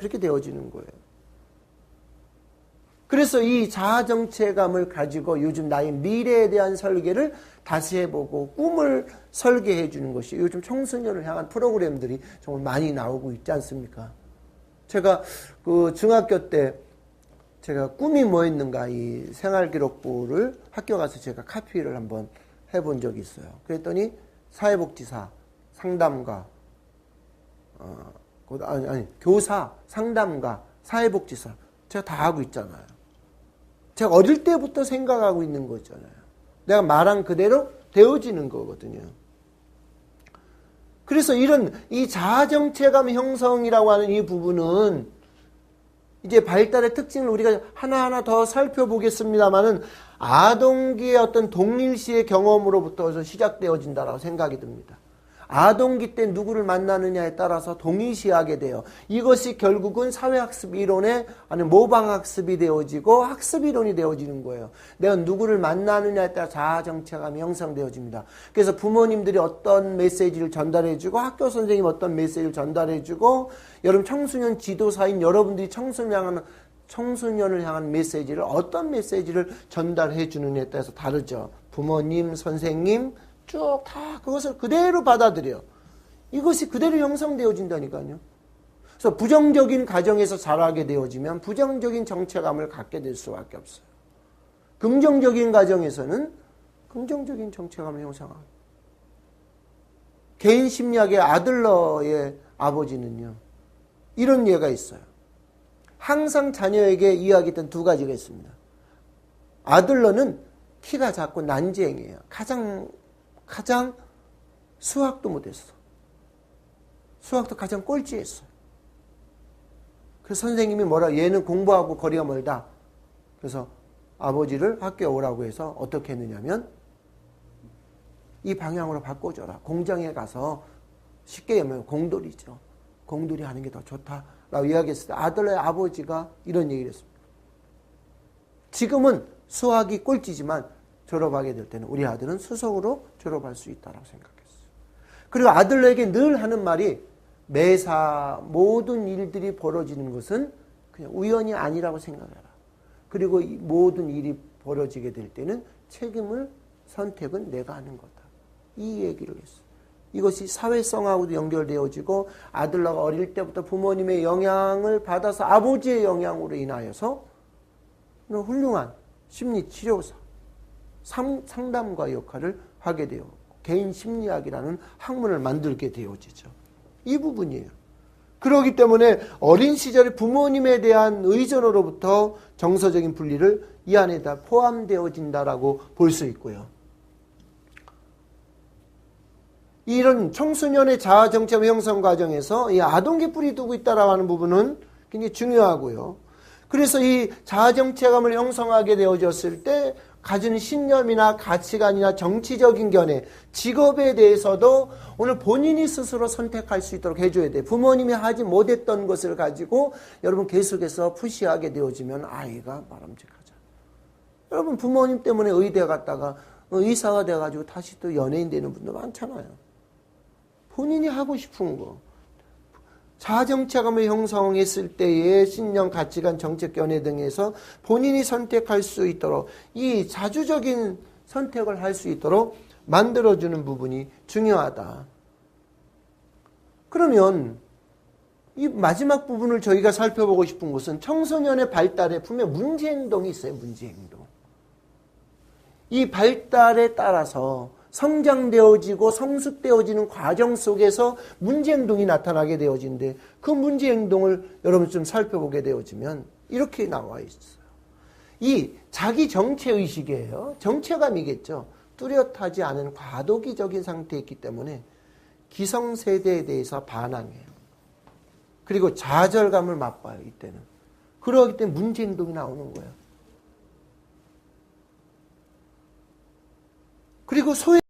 그렇게 되어지는 거예요. 그래서 이 자아 정체감을 가지고 요즘 나의 미래에 대한 설계를 다시 해보고 꿈을 설계해 주는 것이 요즘 청소년을 향한 프로그램들이 정말 많이 나오고 있지 않습니까? 제가 그 중학교 때 제가 꿈이 뭐였는가 이 생활기록부를 학교 가서 제가 카피를 한번 해본 적이 있어요. 그랬더니 사회복지사, 상담가, 어, 아니, 아니, 교사, 상담가, 사회복지사 제가 다 하고 있잖아요. 제가 어릴 때부터 생각하고 있는 거잖아요. 내가 말한 그대로 되어지는 거거든요. 그래서 이런 이 자아정체감 형성이라고 하는 이 부분은 이제 발달의 특징을 우리가 하나하나 더 살펴보겠습니다만은 아동기의 어떤 동일시의 경험으로부터 시작되어진다라고 생각이 듭니다. 아동기 때 누구를 만나느냐에 따라서 동일시하게 돼요. 이것이 결국은 사회학습 이론의 아니 모방학습이 되어지고 학습 이론이 되어지는 거예요. 내가 누구를 만나느냐에 따라 자아 정체감이 형성되어집니다. 그래서 부모님들이 어떤 메시지를 전달해주고 학교 선생님 어떤 메시지를 전달해주고 여러분 청소년 지도사인 여러분들이 청소년 향하는 청소년을 향한 메시지를 어떤 메시지를 전달해 주느냐에 따라서 다르죠. 부모님, 선생님, 쭉 다 그것을 그대로 받아들여. 이것이 그대로 형성되어진다니까요. 그래서 부정적인 가정에서 자라게 되어지면 부정적인 정체감을 갖게 될 수밖에 없어요. 긍정적인 가정에서는 긍정적인 정체감을 형성하고. 개인 심리학의 아들러의 아버지는요. 이런 예가 있어요. 항상 자녀에게 이야기했던 두 가지가 있습니다. 아들러는 키가 작고 난쟁이에요. 가장 가장 수학도 못했어. 수학도 가장 꼴찌했어. 그래서 선생님이 뭐라 얘는 공부하고 거리가 멀다. 그래서 아버지를 학교에 오라고 해서 어떻게 했느냐면 이 방향으로 바꿔줘라. 공장에 가서 쉽게 얘기하면 공돌이죠. 공돌이 하는 게 더 좋다라고 이야기했을 때 아들의 아버지가 이런 얘기를 했습니다. 지금은 수학이 꼴찌지만 졸업하게 될 때는 우리 아들은 수석으로 졸업할 수 있다고 생각했어요. 그리고 아들에게 늘 하는 말이 매사 모든 일들이 벌어지는 것은 그냥 우연이 아니라고 생각해라. 그리고 모든 일이 벌어지게 될 때는 책임을 선택은 내가 하는 거다. 이 얘기를 했어요. 이것이 사회성하고도 연결되어지고 아들러가 어릴 때부터 부모님의 영향을 받아서 아버지의 영향으로 인하여서 훌륭한 심리 치료사, 상담가 역할을 하게 되어 개인 심리학이라는 학문을 만들게 되어지죠. 이 부분이에요. 그러기 때문에 어린 시절에 부모님에 대한 의존으로부터 정서적인 분리를 이 안에 다 포함되어진다라고 볼 수 있고요. 이런 청소년의 자아 정체 형성 과정에서 이 아동기 뿌리 두고 있다라고 하는 부분은 굉장히 중요하고요. 그래서 이 자아 정체감을 형성하게 되어졌을 때 가진 신념이나 가치관이나 정치적인 견해, 직업에 대해서도 오늘 본인이 스스로 선택할 수 있도록 해줘야 돼. 부모님이 하지 못했던 것을 가지고 여러분 계속해서 푸시하게 되어지면 아이가 바람직하죠. 여러분 부모님 때문에 의대 갔다가 의사가 돼가지고 다시 또 연예인 되는 분도 많잖아요. 본인이 하고 싶은 거. 자정체감을 형성했을 때의 신념, 가치관, 정책 견해 등에서 본인이 선택할 수 있도록 이 자주적인 선택을 할 수 있도록 만들어주는 부분이 중요하다. 그러면 이 마지막 부분을 저희가 살펴보고 싶은 것은 청소년의 발달에 분명 문제 행동이 있어요. 문제 행동. 이 발달에 따라서 성장되어지고 성숙되어지는 과정 속에서 문제 행동이 나타나게 되어지는데 그 문제 행동을 여러분 좀 살펴보게 되어지면 이렇게 나와 있어요. 이 자기 정체 의식이에요. 정체감이겠죠. 뚜렷하지 않은 과도기적인 상태에 있기 때문에 기성세대에 대해서 반항해요. 그리고 좌절감을 맛봐요, 이때는. 그러기 때문에 문제 행동이 나오는 거예요. 그리고 소외